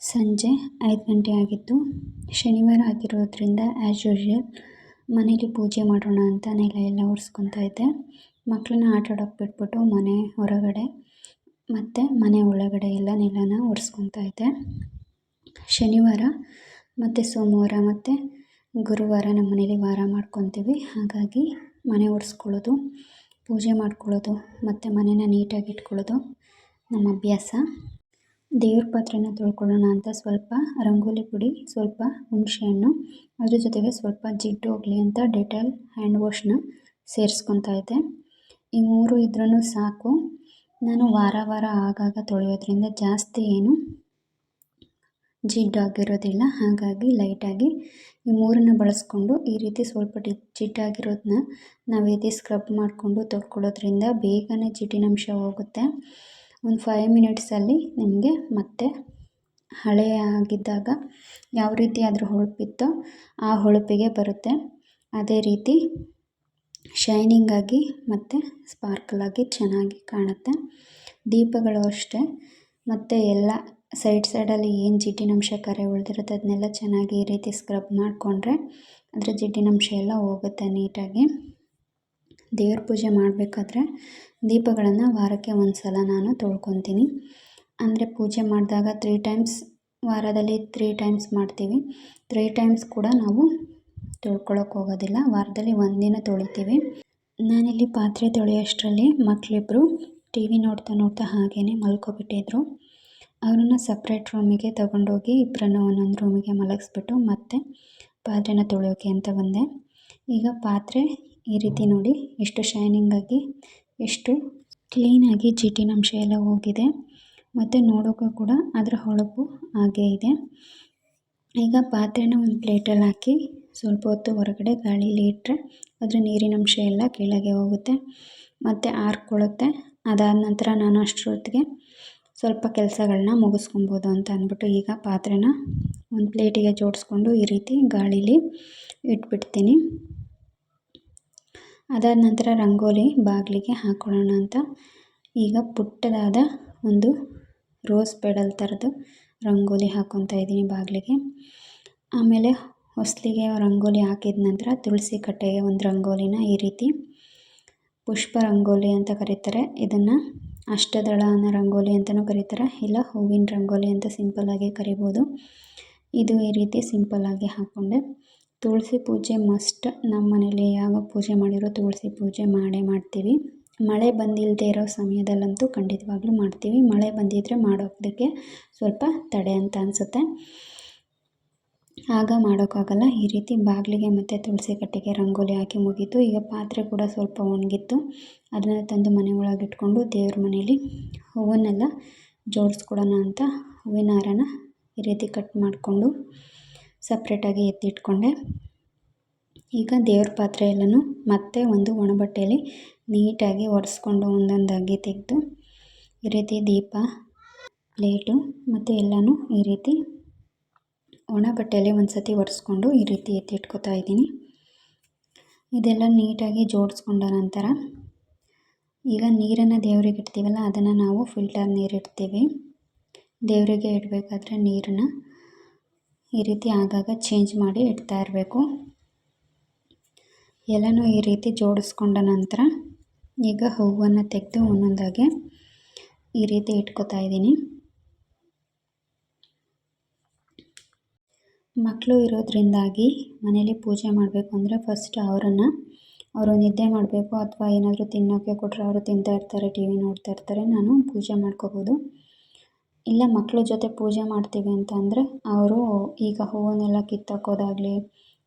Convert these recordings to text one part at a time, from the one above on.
ಸಂಜೆ ಐದು ಗಂಟೆ ಆಗಿತ್ತು. ಶನಿವಾರ ಆಗಿರೋದ್ರಿಂದ ಆ್ಯಸ್ ಯೂಶ್ವಲ್ ಮನೇಲಿ ಪೂಜೆ ಮಾಡೋಣ ಅಂತ ನೆಲ ಎಲ್ಲ ಒರೆಸ್ಕೊತಾ ಇದ್ದೆ. ಮಕ್ಕಳನ್ನ ಆಟ ಬಿಟ್ಬಿಟ್ಟು ಮನೆ ಹೊರಗಡೆ, ಮತ್ತು ಮನೆ ಒಳಗಡೆ ಎಲ್ಲ ನೆಲನ ಒರೆಸ್ಕೊತಾ ಇದ್ದೆ. ಶನಿವಾರ ಮತ್ತು ಸೋಮವಾರ ಮತ್ತು ಗುರುವಾರ ನಮ್ಮ ಮನೇಲಿ ವಾರ ಮಾಡ್ಕೊತೀವಿ. ಹಾಗಾಗಿ ಮನೆ ಒರೆಸ್ಕೊಳ್ಳೋದು, ಪೂಜೆ ಮಾಡ್ಕೊಳ್ಳೋದು, ಮತ್ತು ಮನೇನ ನೀಟಾಗಿ ಇಟ್ಕೊಳ್ಳೋದು ನಮ್ಮ ಅಭ್ಯಾಸ. ದೇವ್ರ ಪಾತ್ರೆನ ತೊಳ್ಕೊಳ್ಳೋಣ ಅಂತ ಸ್ವಲ್ಪ ರಂಗೋಲಿ ಪುಡಿ, ಸ್ವಲ್ಪ ಹುಣಸೆಹಣ್ಣು ಅದ್ರ ಜೊತೆಗೆ ಸ್ವಲ್ಪ ಜಿಡ್ಡು, ಹೋಗಲಿ ಅಂತ ಡೆಟಾಲ್ ಹ್ಯಾಂಡ್ ವಾಶ್ನ ಸೇರಿಸ್ಕೊತಾ ಇದ್ದೆ. ಈ ಮೂರು ಇದ್ರೂ ಸಾಕು. ನಾನು ವಾರ ವಾರ ಆಗಾಗ ತೊಳೆಯೋದ್ರಿಂದ ಜಾಸ್ತಿ ಏನು ಜಿಡ್ಡಾಗಿರೋದಿಲ್ಲ ಹಾಗಾಗಿ ಲೈಟಾಗಿ ಈ ಮೂರನ್ನು ಬಳಸ್ಕೊಂಡು ಈ ರೀತಿ ಸ್ವಲ್ಪ ಡಿ ಜಿಡ್ಡಾಗಿರೋದನ್ನ ನಾವು ರೀತಿ ಸ್ಕ್ರಬ್ ಮಾಡಿಕೊಂಡು ತೊಳ್ಕೊಳ್ಳೋದ್ರಿಂದ ಬೇಗನೆ ಜಿಡ್ಡಿನಂಶ ಹೋಗುತ್ತೆ. ಒಂದು ಫೈವ್ ಮಿನಿಟ್ಸಲ್ಲಿ ನಿಮಗೆ ಮತ್ತೆ ಹಳೆಯಾಗಿದ್ದಾಗ ಯಾವ ರೀತಿ ಅದ್ರ ಹೊಳಪಿತ್ತೋ ಆ ಹೊಳಪಿಗೆ ಬರುತ್ತೆ. ಅದೇ ರೀತಿ ಶೈನಿಂಗಾಗಿ ಮತ್ತು ಸ್ಪಾರ್ಕಲಾಗಿ ಚೆನ್ನಾಗಿ ಕಾಣುತ್ತೆ. ದೀಪಗಳು ಅಷ್ಟೇ. ಮತ್ತು ಎಲ್ಲ ಸೈಡ್ ಸೈಡಲ್ಲಿ ಏನು ಜಿಡ್ಡಿನಂಶ ಕರೆ ಉಳಿದಿರುತ್ತೆ ಅದನ್ನೆಲ್ಲ ಚೆನ್ನಾಗಿ ಈ ರೀತಿ ಸ್ಕ್ರಬ್ ಮಾಡಿಕೊಂಡ್ರೆ ಅದರ ಜಿಡ್ಡಿನಂಶ ಎಲ್ಲ ಹೋಗುತ್ತೆ ನೀಟಾಗಿ ದೇವ್ರ ಪೂಜೆ ಮಾಡಬೇಕಾದ್ರೆ ದೀಪಗಳನ್ನು ವಾರಕ್ಕೆ ಒಂದು ಸಲ ನಾನು ತೊಳ್ಕೊತೀನಿ. ಅಂದರೆ ಪೂಜೆ ಮಾಡಿದಾಗ ತ್ರೀ ಟೈಮ್ಸ್ ವಾರದಲ್ಲಿ ತ್ರೀ ಟೈಮ್ಸ್ ಮಾಡ್ತೀವಿ. ತ್ರೀ ಟೈಮ್ಸ್ ಕೂಡ ನಾವು ತೊಳ್ಕೊಳಕ್ಕೆ ಹೋಗೋದಿಲ್ಲ. ವಾರದಲ್ಲಿ ಒಂದಿನ ತೊಳಿತೀವಿ. ನಾನಿಲ್ಲಿ ಪಾತ್ರೆ ತೊಳೆಯೋಷ್ಟರಲ್ಲಿ ಮಕ್ಕಳಿಬ್ಬರು ಟಿ ವಿ ನೋಡ್ತಾ ನೋಡ್ತಾ ಹಾಗೇ ಮಲ್ಕೊಬಿಟ್ಟಿದ್ರು. ಅವರನ್ನು ಸಪ್ರೇಟ್ ರೂಮಿಗೆ ತೊಗೊಂಡೋಗಿ ಇಬ್ಬರನ್ನ ಒಂದೊಂದು ರೂಮಿಗೆ ಮಲಗಿಸ್ಬಿಟ್ಟು ಮತ್ತೆ ಪಾತ್ರೆನ ತೊಳೆಯೋಕೆ ಅಂತ ಬಂದೆ. ಈಗ ಪಾತ್ರೆ ಈ ರೀತಿ ನೋಡಿ, ಎಷ್ಟು ಶೈನಿಂಗ್ ಆಗಿ, ಎಷ್ಟು ಕ್ಲೀನಾಗಿ ಅಂಶ ಎಲ್ಲ ಹೋಗಿದೆ. ಮತ್ತು ನೋಡೋಕ್ಕೂ ಕೂಡ ಅದರ ಹೊಳಪು ಹಾಗೇ ಇದೆ. ಈಗ ಪಾತ್ರೆನ ಒಂದು ಪ್ಲೇಟಲ್ಲಿ ಹಾಕಿ, ಸ್ವಲ್ಪ ಹೊತ್ತು ಹೊರಗಡೆ ಗಾಳಿಲಿ ಇಟ್ಟರೆ ಅದರ ನೀರಿನಂಶ ಎಲ್ಲ ಕೆಳಗೆ ಹೋಗುತ್ತೆ. ಮತ್ತು ಆರ್ಕೊಳ್ಳುತ್ತೆ. ಅದಾದ ನಂತರ ನಾನು ಅಷ್ಟರೊತ್ತಿಗೆ ಸ್ವಲ್ಪ ಕೆಲಸಗಳನ್ನ ಮುಗಿಸ್ಕೊಬೋದು ಅಂತ ಅಂದ್ಬಿಟ್ಟು ಈಗ ಪಾತ್ರೆನ ಒಂದು ಪ್ಲೇಟಿಗೆ ಜೋಡಿಸ್ಕೊಂಡು ಈ ರೀತಿ ಗಾಳೀಲಿ ಇಟ್ಬಿಡ್ತೀನಿ. ಅದಾದ ನಂತರ ರಂಗೋಲಿ ಬಾಗಿಲಿಗೆ ಹಾಕೊಳ್ಳೋಣ ಅಂತ. ಈಗ ಪುಟ್ಟದಾದ ಒಂದು ರೋಸ್ ಪೆಡಲ್ ಥರದ್ದು ರಂಗೋಲಿ ಹಾಕ್ಕೊತಾ ಇದ್ದೀನಿ ಬಾಗಿಲಿಗೆ. ಆಮೇಲೆ ಹೊಸ್ಲಿಗೆ ರಂಗೋಲಿ ಹಾಕಿದ ನಂತರ ತುಳಸಿ ಕಟ್ಟೆಗೆ ಒಂದು ರಂಗೋಲಿನ ಈ ರೀತಿ ಪುಷ್ಪ ರಂಗೋಲಿ ಅಂತ ಕರೀತಾರೆ. ಇದನ್ನು ಅಷ್ಟದಳ ಅನ್ನೋ ರಂಗೋಲಿ ಅಂತಲೂ ಕರೀತಾರೆ. ಇಲ್ಲ, ಹೂವಿನ ರಂಗೋಲಿ ಅಂತ ಸಿಂಪಲ್ಲಾಗಿ ಕರಿಬೋದು. ಇದು ಈ ರೀತಿ ಸಿಂಪಲ್ಲಾಗಿ ಹಾಕ್ಕೊಂಡೆ ತುಳಸಿ ಪೂಜೆ ಮಸ್ಟ್ ನಮ್ಮ ಮನೇಲಿ ಯಾವಾಗ ಪೂಜೆ ಮಾಡಿರೋ ತುಳಸಿ ಪೂಜೆ ಮಾಡೇ ಮಾಡ್ತೀವಿ. ಮಳೆ ಬಂದಿಲ್ಲದೆ ಇರೋ ಸಮಯದಲ್ಲಂತೂ ಖಂಡಿತವಾಗ್ಲೂ ಮಾಡ್ತೀವಿ. ಮಳೆ ಬಂದಿದ್ದರೆ ಮಾಡೋದಕ್ಕೆ ಸ್ವಲ್ಪ ತಡೆ ಅಂತ ಅನಿಸುತ್ತೆ. ಆಗ ಮಾಡೋಕ್ಕಾಗಲ್ಲ. ಈ ರೀತಿ ಬಾಗಿಲಿಗೆ ಮತ್ತು ತುಳಸಿ ಕಟ್ಟಿಗೆ ರಂಗೋಲಿ ಹಾಕಿ ಮುಗೀತು. ಈಗ ಪಾತ್ರೆ ಕೂಡ ಸ್ವಲ್ಪ ಒಣಗಿತ್ತು. ಅದನ್ನು ತಂದು ಮನೆ ಒಳಗಿಟ್ಕೊಂಡು ದೇವ್ರ ಮನೇಲಿ ಹೂವನ್ನೆಲ್ಲ ಜೋಡಿಸ್ಕೊಡೋಣ ಅಂತ ಹೂವಿನ ಹಾರನ ಈ ರೀತಿ ಕಟ್ ಮಾಡಿಕೊಂಡು ಸಪ್ರೇಟಾಗಿ ಎತ್ತಿಟ್ಕೊಂಡೆ. ಈಗ ದೇವ್ರ ಪಾತ್ರೆ ಎಲ್ಲನೂ ಮತ್ತೆ ಒಂದು ಒಣ ಬಟ್ಟೆಯಲ್ಲಿ ನೀಟಾಗಿ ಒರೆಸ್ಕೊಂಡು ಒಂದೊಂದಾಗಿ ತೆಗೆದು ಈ ರೀತಿ ದೀಪ, ಪ್ಲೇಟು ಮತ್ತು ಎಲ್ಲನೂ ಈ ರೀತಿ ಒಣ ಬಟ್ಟೆಯಲ್ಲಿ ಒಂದು ಸತಿ ಒರೆಸ್ಕೊಂಡು ಈ ರೀತಿ ಎತ್ತಿಟ್ಕೊತಾ ಇದ್ದೀನಿ. ಇದೆಲ್ಲ ನೀಟಾಗಿ ಜೋಡಿಸ್ಕೊಂಡ ನಂತರ ಈಗ ನೀರನ್ನು ದೇವರಿಗೆ ಇಡ್ತೀವಲ್ಲ ಅದನ್ನು ನಾವು ಫಿಲ್ಟರ್ ನೀರು ಇಡ್ತೀವಿ ದೇವರಿಗೆ ಇಡಬೇಕಾದ್ರೆ ನೀರನ್ನು ಈ ರೀತಿ ಆಗಾಗ ಚೇಂಜ್ ಮಾಡಿ ಇಡ್ತಾ ಇರಬೇಕು. ಎಲ್ಲನೂ ಈ ರೀತಿ ಜೋಡಿಸ್ಕೊಂಡ ನಂತರ ಈಗ ಹೂವನ್ನು ತೆಗೆದು ಒಂದೊಂದಾಗೆ ಈ ರೀತಿ ಇಟ್ಕೋತಾ ಇದ್ದೀನಿ. ಮಕ್ಕಳು ಇರೋದ್ರಿಂದಾಗಿ ಮನೇಲಿ ಪೂಜೆ ಮಾಡಬೇಕು ಅಂದರೆ ಫಸ್ಟ್ ಅವರನ್ನು, ಅವರು ನಿದ್ದೆ ಮಾಡಬೇಕು ಅಥವಾ ಏನಾದರೂ ತಿನ್ನೋಕ್ಕೆ ಕೊಟ್ಟರೆ ಅವರು ತಿಂತಾ ಇರ್ತಾರೆ, ಟಿ ವಿ ನೋಡ್ತಾ ಇರ್ತಾರೆ, ನಾನು ಪೂಜೆ ಮಾಡ್ಕೋಬೋದು. ಇಲ್ಲ ಮಕ್ಕಳ ಜೊತೆ ಪೂಜೆ ಮಾಡ್ತೀವಿ ಅಂತ ಅಂದರೆ ಅವರು ಈಗ ಹೂವನ್ನೆಲ್ಲ ಕಿತ್ತಾಕೋದಾಗಲಿ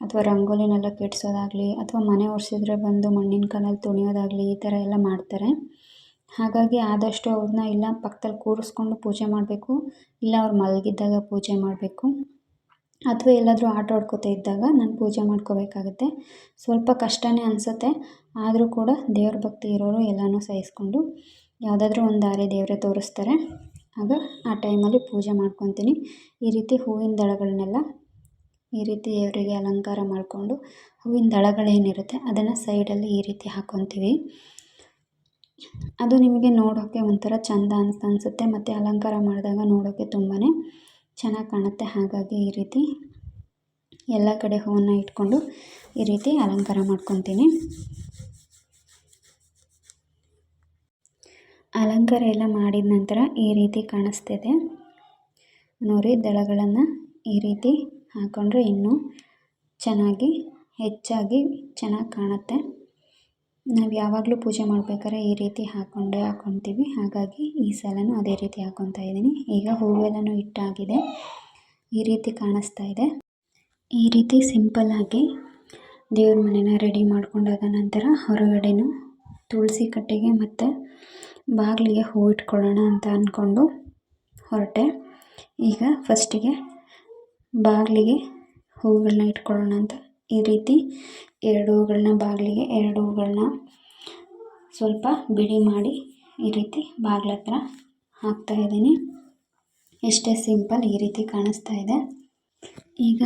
ಅಥವಾ ರಂಗೋಲಿನೆಲ್ಲ ಕೆಡಿಸೋದಾಗಲಿ ಅಥವಾ ಮನೆ ಒರೆಸಿದ್ರೆ ಬಂದು ಮಣ್ಣಿನ ಕಲ್ಲಲ್ಲಿ ತುಣಿಯೋದಾಗಲಿ ಈ ಥರ ಎಲ್ಲ ಮಾಡ್ತಾರೆ. ಹಾಗಾಗಿ ಆದಷ್ಟು ಅವ್ರನ್ನ ಇಲ್ಲ, ಪಕ್ಕದಲ್ಲಿ ಕೂರಿಸ್ಕೊಂಡು ಪೂಜೆ ಮಾಡಬೇಕು, ಇಲ್ಲ ಅವ್ರು ಮಲಗಿದ್ದಾಗ ಪೂಜೆ ಮಾಡಬೇಕು. ಅಥವಾ ಎಲ್ಲಾದರೂ ಆಟ ಆಡ್ಕೋತಾ ಇದ್ದಾಗ ನಾನು ಪೂಜೆ ಮಾಡ್ಕೋಬೇಕಾಗುತ್ತೆ. ಸ್ವಲ್ಪ ಕಷ್ಟನೇ ಅನಿಸುತ್ತೆ, ಆದರೂ ಕೂಡ ದೇವ್ರ ಭಕ್ತಿ ಇರೋರು ಎಲ್ಲನೂ ಸಹಿಸ್ಕೊಂಡು ಯಾವುದಾದ್ರೂ ಒಂದು ದಾರಿ ದೇವರೇ ತೋರಿಸ್ತಾರೆ. ಆಗ ಆ ಟೈಮಲ್ಲಿ ಪೂಜೆ ಮಾಡ್ಕೊತೀನಿ. ಈ ರೀತಿ ಹೂವಿನ ದಳಗಳನ್ನೆಲ್ಲ ಈ ರೀತಿ ದೇವರಿಗೆ ಅಲಂಕಾರ ಮಾಡಿಕೊಂಡು ಹೂವಿನ ದಳಗಳೇನಿರುತ್ತೆ ಅದನ್ನು ಸೈಡಲ್ಲಿ ಈ ರೀತಿ ಹಾಕ್ಕೊತೀವಿ ಅದು ನಿಮಗೆ ನೋಡೋಕ್ಕೆ ಒಂಥರ ಚೆಂದ ಅಂತ ಅನಿಸುತ್ತೆ. ಮತ್ತು ಅಲಂಕಾರ ಮಾಡಿದಾಗ ನೋಡೋಕ್ಕೆ ತುಂಬಾ ಚೆನ್ನಾಗಿ ಕಾಣುತ್ತೆ. ಹಾಗಾಗಿ ಈ ರೀತಿ ಎಲ್ಲ ಕಡೆ ಹೂವನ್ನು ಇಟ್ಕೊಂಡು ಈ ರೀತಿ ಅಲಂಕಾರ ಮಾಡ್ಕೊತೀನಿ. ಅಲಂಕಾರ ಎಲ್ಲ ಮಾಡಿದ ನಂತರ ಈ ರೀತಿ ಕಾಣಿಸ್ತಿದೆ. ನೋಡಿ, ದಳಗಳನ್ನು ಈ ರೀತಿ ಹಾಕ್ಕೊಂಡ್ರೆ ಇನ್ನೂ ಚೆನ್ನಾಗಿ, ಹೆಚ್ಚಾಗಿ ಚೆನ್ನಾಗಿ ಕಾಣುತ್ತೆ. ನಾವು ಯಾವಾಗಲೂ ಪೂಜೆ ಮಾಡ್ಬೇಕಾದ್ರೆ ಈ ರೀತಿ ಹಾಕ್ಕೊಂಡೇ ಹಾಕ್ಕೊತೀವಿ ಹಾಗಾಗಿ ಈ ಸಲನೂ ಅದೇ ರೀತಿ ಹಾಕ್ಕೊತಾ ಇದ್ದೀನಿ. ಈಗ ಹೂವೆಲ್ಲನೂ ಇಟ್ಟಾಗಿದೆ. ಈ ರೀತಿ ಕಾಣಿಸ್ತಾ ಇದೆ. ಈ ರೀತಿ ಸಿಂಪಲ್ಲಾಗಿ ದೇವ್ರ ಮನೆನ ರೆಡಿ ಮಾಡ್ಕೊಂಡಾದ ನಂತರ ಹೊರಗಡೆನೂ ತುಳಸಿ ಕಟ್ಟೆಗೆ ಮತ್ತು ಬಾಗಿಲಿಗೆ ಹೂ ಇಟ್ಕೊಳ್ಳೋಣ ಅಂತ ಅಂದ್ಕೊಂಡು ಹೊರಟೆ. ಈಗ ಫಸ್ಟಿಗೆ ಬಾಗಿಲಿಗೆ ಹೂಗಳನ್ನ ಇಟ್ಕೊಳ್ಳೋಣ ಅಂತ. ಈ ರೀತಿ ಎರಡು ಹೂಗಳನ್ನ ಬಾಗಿಲಿಗೆ, ಎರಡು ಹೂಗಳನ್ನ ಸ್ವಲ್ಪ ಬಿಡಿ ಮಾಡಿ ಈ ರೀತಿ ಬಾಗಿಲ ಹತ್ರ ಹಾಕ್ತಾಯಿದ್ದೀನಿ ಎಷ್ಟೇ ಸಿಂಪಲ್ ಈ ರೀತಿ ಕಾಣಿಸ್ತಾ ಇದೆ. ಈಗ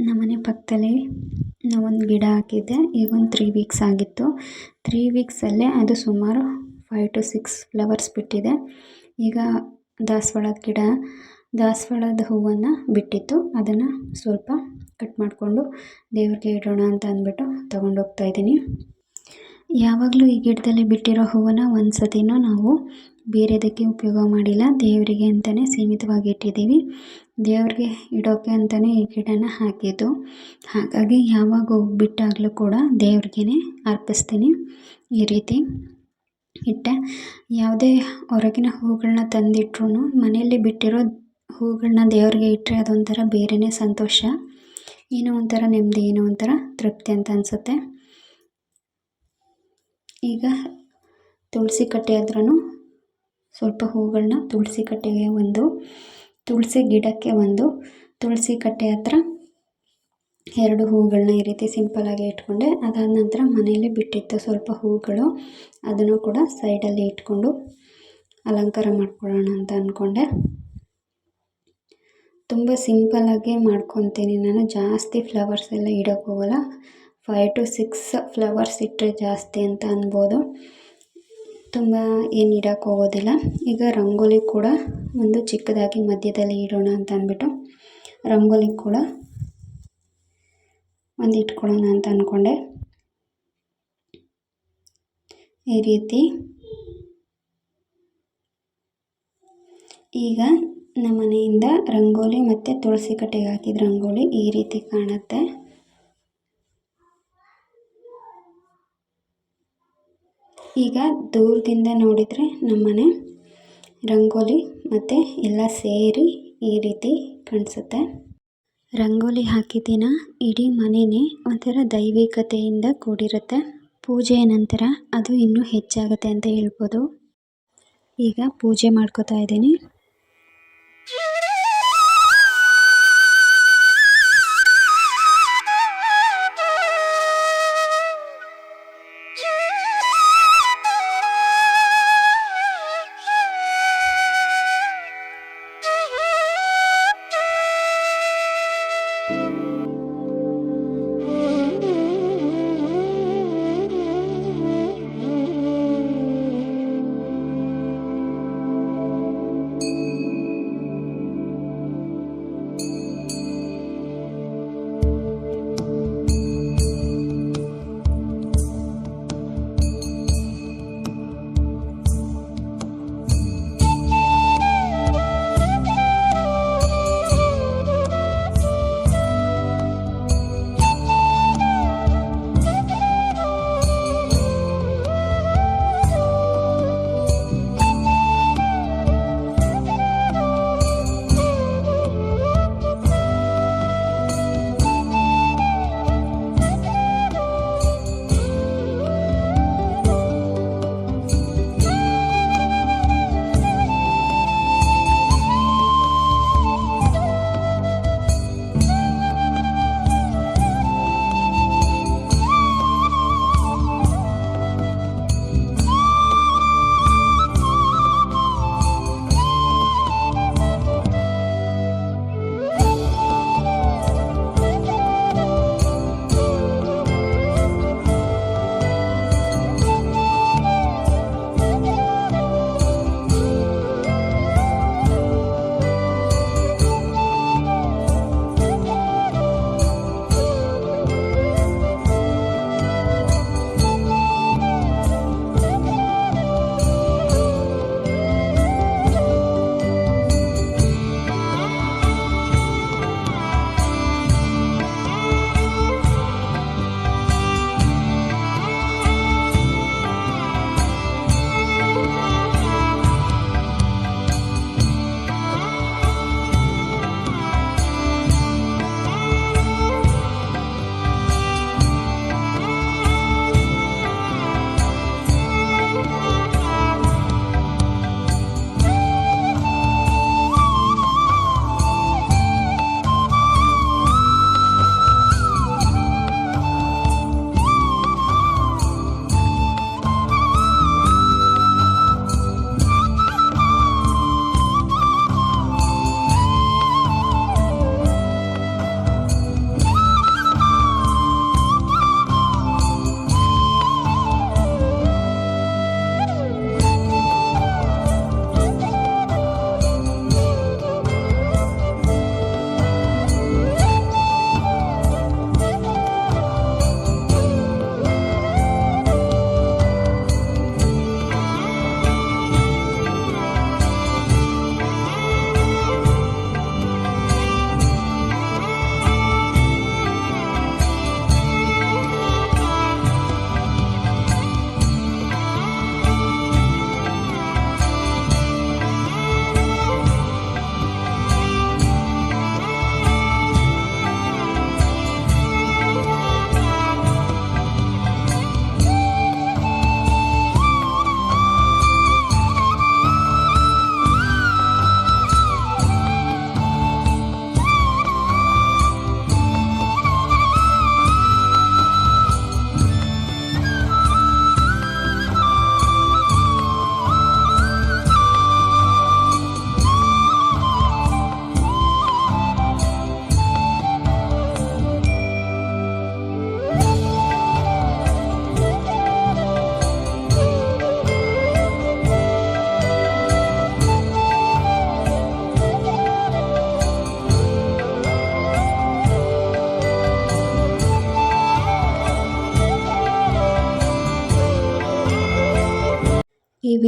ನಮ್ಮನೆ ಪಕ್ಕದಲ್ಲಿ ನಾವೊಂದು ಗಿಡ ಹಾಕಿದ್ದೆ. ಈಗ ಒಂದು ತ್ರೀ ವೀಕ್ಸ್ ಆಗಿತ್ತು. ತ್ರೀ ವೀಕ್ಸಲ್ಲೇ ಅದು ಸುಮಾರು ಫೈವ್ ಟು ಸಿಕ್ಸ್ ಫ್ಲವರ್ಸ್ ಬಿಟ್ಟಿದೆ. ಈಗ ದಾಸವಾಳದ ಗಿಡ, ದಾಸವಾಳದ ಹೂವನ್ನು ಬಿಟ್ಟಿತ್ತು. ಅದನ್ನು ಸ್ವಲ್ಪ ಕಟ್ ಮಾಡಿಕೊಂಡು ದೇವ್ರಿಗೆ ಇಡೋಣ ಅಂತ ಅಂದ್ಬಿಟ್ಟು ತೊಗೊಂಡೋಗ್ತಾ ಇದ್ದೀನಿ. ಯಾವಾಗಲೂ ಈ ಗಿಡದಲ್ಲಿ ಬಿಟ್ಟಿರೋ ಹೂವನ್ನು ಒಂದು ಸತಿನೂ ನಾವು ಬೇರೆದಕ್ಕೆ ಉಪಯೋಗ ಮಾಡಿಲ್ಲ. ದೇವರಿಗೆ ಅಂತಲೇ ಸೀಮಿತವಾಗಿ ಇಟ್ಟಿದ್ದೀವಿ. ದೇವ್ರಿಗೆ ಇಡೋಕ್ಕೆ ಅಂತಲೇ ಈ ಗಿಡನ ಹಾಕಿದ್ದು. ಹಾಗಾಗಿ ಯಾವಾಗ ಹೂ ಬಿಟ್ಟಾಗಲೂ ಕೂಡ ದೇವ್ರಿಗೆ ಅರ್ಪಿಸ್ತೀನಿ ಈ ರೀತಿ. ಇಟ್ಟೆ. ಯಾವುದೇ ಹೊರಗಿನ ಹೂಗಳನ್ನ ತಂದಿಟ್ರೂ ಮನೆಯಲ್ಲಿ ಬಿಟ್ಟಿರೋ ಹೂಗಳನ್ನ ದೇವರಿಗೆ ಇಟ್ಟರೆ ಅದೊಂಥರ ಬೇರೆಯೇ ಸಂತೋಷ. ಏನೋ ಒಂಥರ ನೆಮ್ಮದಿ, ಏನೋ ಒಂಥರ ತೃಪ್ತಿ ಅಂತ ಅನಿಸುತ್ತೆ. ಈಗ ತುಳಸಿ ಕಟ್ಟೆ ಹತ್ರನೂ ಸ್ವಲ್ಪ ಹೂಗಳನ್ನ ತುಳಸಿ ಕಟ್ಟೆಗೆ ಒಂದು, ತುಳಸಿ ಗಿಡಕ್ಕೆ ಒಂದು, ತುಳಸಿ ಕಟ್ಟೆ ಹತ್ರ ಎರಡು ಹೂಗಳನ್ನ ಈ ರೀತಿ ಸಿಂಪಲ್ಲಾಗಿ ಇಟ್ಕೊಂಡೆ, ಅದಾದ ನಂತರ ಮನೆಯಲ್ಲಿ ಬಿಟ್ಟಿತ್ತು ಸ್ವಲ್ಪ ಹೂಗಳು ಅದನ್ನು ಕೂಡ ಸೈಡಲ್ಲಿ ಇಟ್ಕೊಂಡು ಅಲಂಕಾರ ಮಾಡ್ಕೊಳ್ಳೋಣ ಅಂತ ಅಂದ್ಕೊಂಡೆ ತುಂಬ ಸಿಂಪಲ್ಲಾಗೆ ಮಾಡ್ಕೊತೀನಿ. ನಾನು ಜಾಸ್ತಿ ಫ್ಲವರ್ಸ್ ಎಲ್ಲ ಇಡೋಕ್ಕೆ ಹೋಗಲ್ಲ. ಫೈವ್ ಟು ಸಿಕ್ಸ್ ಫ್ಲವರ್ಸ್ ಇಟ್ಟರೆ ಜಾಸ್ತಿ ಅಂತ ಅನ್ಬೋದು. ತುಂಬ ಏನು ಇಡೋಕ್ಕೆ ಹೋಗೋದಿಲ್ಲ. ಈಗ ರಂಗೋಲಿ ಕೂಡ ಒಂದು ಚಿಕ್ಕದಾಗಿ ಮಧ್ಯದಲ್ಲಿ ಇಡೋಣ ಅಂತ ಅಂದ್ಬಿಟ್ಟು ರಂಗೋಲಿ ಕೂಡ ಒಂದು ಇಟ್ಕೊಳ್ಳೋಣ ಅಂತ ಅಂದ್ಕೊಂಡೆ ಈ ರೀತಿ. ಈಗ ನಮ್ಮ ಮನೆಯಿಂದ ರಂಗೋಲಿ ಮತ್ತು ತುಳಸಿ ಕಟ್ಟೆಗೆ ಹಾಕಿದ ರಂಗೋಲಿ ಈ ರೀತಿ ಕಾಣುತ್ತೆ. ಈಗ ದೂರದಿಂದ ನೋಡಿದರೆ ನಮ್ಮನೆ ರಂಗೋಲಿ ಮತ್ತು ಎಲ್ಲ ಸೇರಿ ಈ ರೀತಿ ಕಾಣಿಸುತ್ತೆ. ರಂಗೋಲಿ ಹಾಕಿದ ದಿನ ಇಡೀ ಮನೆಯೇ ಒಂಥರ ದೈವಿಕತೆಯಿಂದ ಕೂಡಿರುತ್ತೆ. ಪೂಜೆಯ ನಂತರ ಅದು ಇನ್ನೂ ಹೆಚ್ಚಾಗುತ್ತೆ ಅಂತ ಹೇಳ್ಬೋದು. ಈಗ ಪೂಜೆ ಮಾಡ್ಕೋತಾ ಇದ್ದೀನಿ.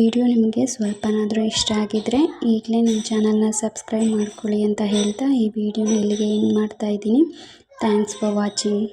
ವಿಡಿಯೋ ನಿಮಗೆ ಸ್ವಲ್ಪನಾದರೂ ಇಷ್ಟ ಆಗಿದ್ದರೆ ಈಗಲೇ ನನ್ನ ಚಾನಲ್ನ ಸಬ್ಸ್ಕ್ರೈಬ್ ಮಾಡ್ಕೊಳ್ಳಿ ಅಂತ ಹೇಳ್ತಾ ಈ ವಿಡಿಯೋನ ಇಲ್ಲಿಗೆ ಏನು ಮಾಡ್ತಾ ಇದ್ದೀನಿ. Thanks for watching